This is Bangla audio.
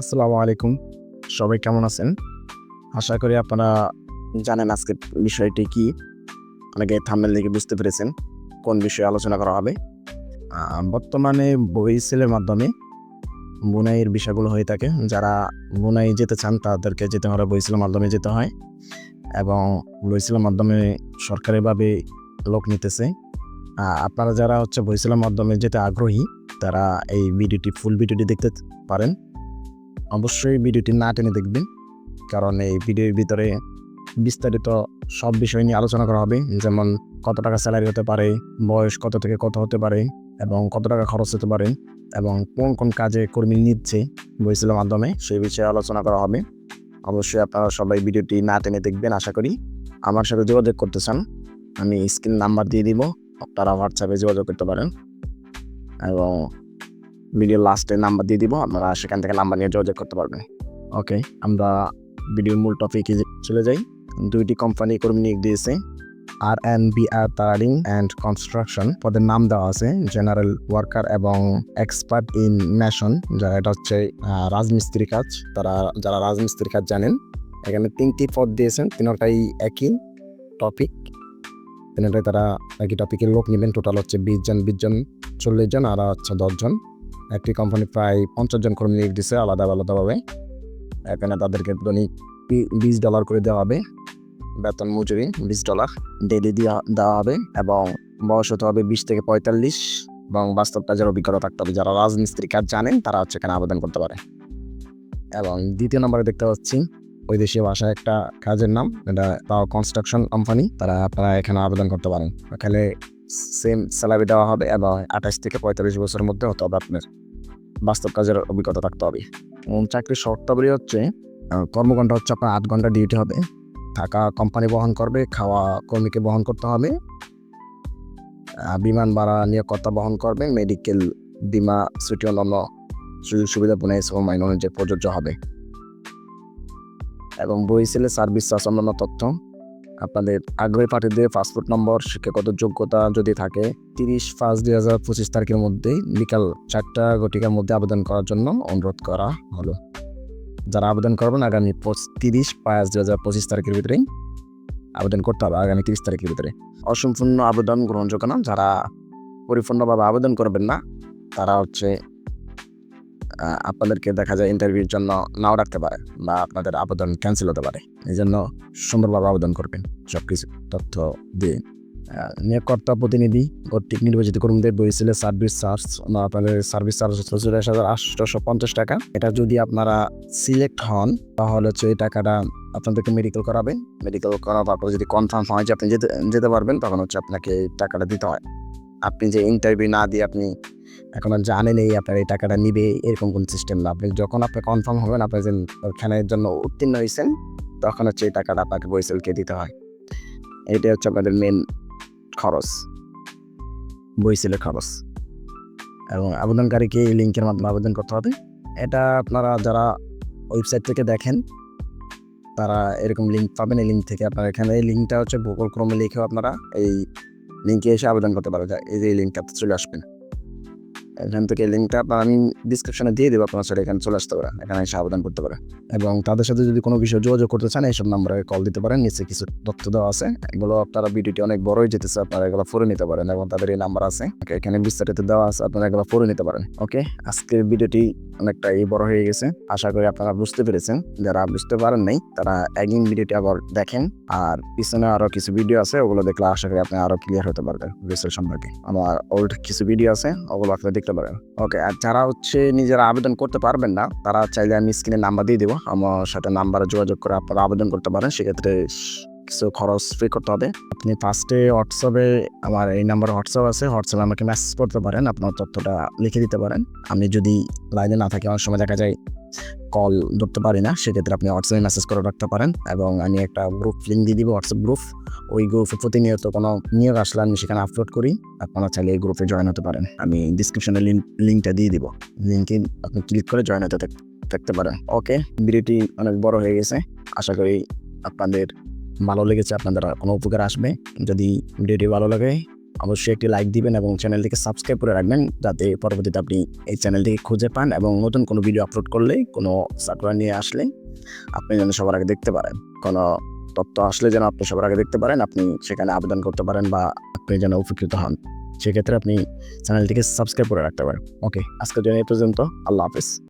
আসসালামু আলাইকুম। সবাই কেমন আছেন? আশা করি আপনারা জানেন আজকের বিষয়টি কি। অনেকে থাম্বেল দেখে বুঝতে পেরেছেন কোন বিষয়ে আলোচনা করা হবে। বর্তমানে বই সেলের মাধ্যমে বুনাইয়ের বিষয়গুলো হয়ে থাকে। যারা বুনাই যেতে চান, তাদেরকে যেতে হলে বই সেলের মাধ্যমে যেতে হয়। এবং বই সেলের মাধ্যমে সরকারিভাবে লোক নিতেছে। আপনারা যারা হচ্ছে বই সেলের মাধ্যমে যেতে আগ্রহী, তারা এই ভিডিওটি ফুল ভিডিওটি দেখতে পারেন। অবশ্যই ভিডিওটি না টেনে দেখবেন, কারণ এই ভিডিওর ভিতরে বিস্তারিত সব বিষয় নিয়ে আলোচনা করা হবে, যেমন কত টাকা স্যালারি হতে পারে, বয়স কত থেকে কত হতে পারে, এবং কত টাকা খরচ হতে পারে, এবং কোন কোন কাজে কর্মী নিচ্ছে বইসিলের মাধ্যমে সেই বিষয়ে আলোচনা করা হবে। অবশ্যই আপনারা সবাই ভিডিওটি না টেনে দেখবেন, আশা করি। আমার সাথে যোগাযোগ করতে চান, আমি স্ক্রিন নাম্বার দিয়ে দিব, আপনারা হোয়াটসঅ্যাপে যোগাযোগ করতে পারেন। এবং ভিডিও লাস্টে নাম্বার দিয়ে দিব আপনারা সেখান থেকে নাম্বার নিয়ে যোগাযোগ করতে পারবেন। ওকে আমরা ভিডিওর মূল টপিকে চলে যাই। দুইটি কোম্পানি কর্মী নিয়োগ দিয়েছে। আর এন বি আর তারিং অ্যান্ড কনস্ট্রাকশন পদের নাম দেওয়া আছে জেনারেল ওয়ার্কার এবং এক্সপার্ট ইন ম্যাশন যারা এটা হচ্ছে আহ, রাজমিস্ত্রি কাজ। তারা যারা রাজমিস্ত্রি কাজ জানেন এখানে তিনটি পদ দিয়েছেন তিনটাই একই টপিক তিনটাই তারা একই টপিকের লোক নেবেন টোটাল হচ্ছে বিশ জন বিশ জন চল্লিশ জন আর হচ্ছে দশজন একটি কোম্পানি প্রায় পঞ্চাশ জন কর্মী নিয়োগ দিচ্ছে আলাদা আলাদাভাবে। এখানে তাদেরকে দৈনিক বিশ ডলার করে দেওয়া হবে। বেতন মজুরি বিশ ডলার ডেলি দেওয়া দেওয়া হবে এবং বয়স হতে হবে বিশ থেকে পঁয়তাল্লিশ এবং বাস্তব কাজের অভিজ্ঞতা থাকতে হবে। যারা রাজমিস্ত্রি কাজ জানেন, তারা হচ্ছে এখানে আবেদন করতে পারে। এবং দ্বিতীয় নম্বরে দেখতে পাচ্ছি ওই দেশীয় ভাষায় একটা কাজের নাম, এটা তাও কনস্ট্রাকশন কোম্পানি তারা আপনারা এখানে আবেদন করতে পারেন। এখানে সেম স্যালারি দেওয়া হবে এবং আঠাশ থেকে পঁয়তাল্লিশ বছরের মধ্যে হতে হবে আপনার বাস্তব কাজের অভিজ্ঞতা থাকতে হবে। এবং চাকরির শর্তাবলী হচ্ছে আহ, কর্মঘণ্টা হচ্ছে আপনার আট ঘণ্টা ডিউটি হবে। থাকা কোম্পানি বহন করবে খাওয়া কর্মীকে বহন করতে হবে। বিমান ভাড়া নিয়োগকর্তা বহন করবে মেডিকেল বিমা ছুটি অন্যান্য সুযোগ সুবিধা পুনঃ শ্রম আইন অনুযায়ী প্রযোজ্য হবে। এবং বই সেলে সার্ভিস চার্জ অন্যান্য তথ্য। আপনাদের আগ্রহী প্রার্থীদের পাসপোর্ট নম্বর, শিক্ষাগত যোগ্যতা যদি থাকে, তিরিশ পাঁচ দুই হাজার পঁচিশ তারিখের মধ্যে বিকাল চারটা ঘটিকার মধ্যে আবেদন করার জন্য অনুরোধ করা হলো। যারা আবেদন করবেন, আগামী তিরিশ পাঁচ দুই হাজার পঁচিশ তারিখের ভিতরেই আবেদন করতে হবে, আগামী তিরিশ তারিখের ভিতরে। অসম্পূর্ণ আবেদন গ্রহণযোগ্য না, যারা পরিপূর্ণভাবে আবেদন করবেন না, তারা হচ্ছে আপনাদেরকে দেখা যায় ইন্টারভিউর জন্য নাও রাখতে পারে বা আপনাদের আবেদন ক্যান্সেল হতে পারে। এই জন্য সুন্দরভাবে আবেদন করবেন সব কিছু তথ্য দিয়ে। নিয়োগকর্তা প্রতিনিধি কর্তৃক নির্বাচিত কর্মীদের বইছিলে সার্ভিস চার্জ আপনাদের সার্ভিস চার্জ হচ্ছে চল্লিশ হাজার আটশোশো পঞ্চাশ টাকা। এটা যদি আপনারা সিলেক্ট হন, তাহলে হচ্ছে এই টাকাটা আপনাদেরকে মেডিকেল করাবেন। মেডিকেল করার পর যদি কনফার্ম হয় যে আপনি যেতে যেতে পারবেন, তখন হচ্ছে আপনাকে এই টাকাটা দিতে হয়। আপনি যে ইন্টারভিউ না দিয়ে আপনি এখন আর জানেন এই আপনার এই টাকাটা নিবে, এরকম কোনো সিস্টেম না। আপনি যখন আপনি কনফার্ম হবেন, আপনি যে ওখানের জন্য উত্তীর্ণ হয়েছেন, তখন হচ্ছে এই টাকাটা আপনাকে বইসেলকে দিতে হয়। এটাই হচ্ছে আপনাদের মেন খরচ, বইসেলের খরচ। এবং আবেদনকারীকে এই লিঙ্কের মাধ্যমে আবেদন করতে হবে। এটা আপনারা যারা ওয়েবসাইট থেকে দেখেন, তারা এরকম লিঙ্ক পাবেন। এই লিঙ্ক থেকে আপনারা এখানে, এই লিঙ্কটা হচ্ছে ভূগোল ক্রমে লিখেও আপনারা এই লিঙ্কে এসে আবেদন করতে পারো। এই যে এই লিঙ্কটা চলে আসবেন এখান থেকে লিঙ্কটা আপনার আমি ডিসক্রিপশনে দিয়ে দেবো আপনার সাথে, এখানে চলে আসতে পারে এখানে এসে আবেদন করতে পারে এবং তাদের সাথে যদি কোনো বিষয়ে যোগাযোগ করতে চান, এইসব নাম্বারে কল দিতে পারেন, নিচে কিছু তথ্য দেওয়া আছে। এগুলো আপনারা ভিডিওটি অনেক বড়ই যেতেছে, আপনারা এগুলো পড়ে নিতে পারেন এবং তাদের এই নাম্বার আছে। এখানে বিস্তারিত দেওয়া আছে, আপনারা এগুলো পড়ে নিতে পারেন। ওকে, আজকের ভিডিওটি অনেকটাই বড় হয়ে গেছে। আশা করি আপনারা বুঝতে পেরেছেন। যারা বুঝতে পারেন নাই, তারা একদিন ভিডিওটি আবার দেখেন। আর পিছনে আরও কিছু ভিডিও আছে, ওগুলো দেখলে আশা করি আপনি আরও ক্লিয়ার হতে পারবেন। রিসার্চ সম্পর্কে। আমার ওল্ড কিছু ভিডিও আছে, ওগুলো আপনি দেখতে পারেন। ওকে আর যারা হচ্ছে নিজেরা আবেদন করতে পারবেন না, তারা চাইলে আমি স্ক্রিনে নাম্বার দিয়ে দেবো। আমার সাথে নাম্বারে যোগাযোগ করে আপনারা আবেদন করতে পারেন, সেক্ষেত্রে কিছু খরচ ফ্রি করতে হবে। আপনি ফার্স্টে হোয়াটসঅ্যাপে আমার এই নাম্বার হোয়াটসঅ্যাপ আছে হোয়াটসঅ্যাপে আমাকে মেসেজ করতে পারেন, আপনার তথ্যটা লিখে দিতে পারেন। আমি যদি লাইনে না থাকি, অনেক সময় দেখা যায় কল ধরতে পারি না, সেক্ষেত্রে আপনি হোয়াটসঅ্যাপে মেসেজ করে রাখতে পারেন এবং আমি একটা গ্রুপ লিঙ্ক দিয়ে দিব হোয়াটসঅ্যাপ গ্রুপ ওই গ্রুপে প্রতিনিয়ত কোনো নিয়োগ আসলে আমি সেখানে আপলোড করি, আপনারা চাইলে এই গ্রুপে জয়েন হতে পারেন। আমি ডিসক্রিপশনে লিঙ্ক লিঙ্কটা দিয়ে দিব। লিঙ্কে আপনি ক্লিক করে জয়েন হতে থাকতে পারেন। ওকে ভিডিওটি অনেক বড় হয়ে গেছে। আশা করি আপনাদের ভালো লেগেছে, আপনাদের কোনো উপকার আসবে? যদি ভিডিওটি ভালো লাগে, অবশ্যই একটি লাইক দিবেন এবং চ্যানেলটিকে সাবস্ক্রাইব করে রাখবেন, যাতে পরবর্তীতে আপনি এই চ্যানেলটিকে খুঁজে পান এবং নতুন কোনো ভিডিও আপলোড করলে কোনো সফটওয়্যার নিয়ে আসলে আপনি যেন সবার আগে দেখতে পারেন। কোনো তথ্য আসলে যেন আপনি সবার আগে দেখতে পারেন, আপনি সেখানে আবেদন করতে পারেন বা আপনি যেন উপকৃত হন। সেক্ষেত্রে আপনি চ্যানেলটিকে সাবস্ক্রাইব করে রাখতে পারেন। ওকে আজকের জন্য এই পর্যন্ত। আল্লাহ হাফিজ।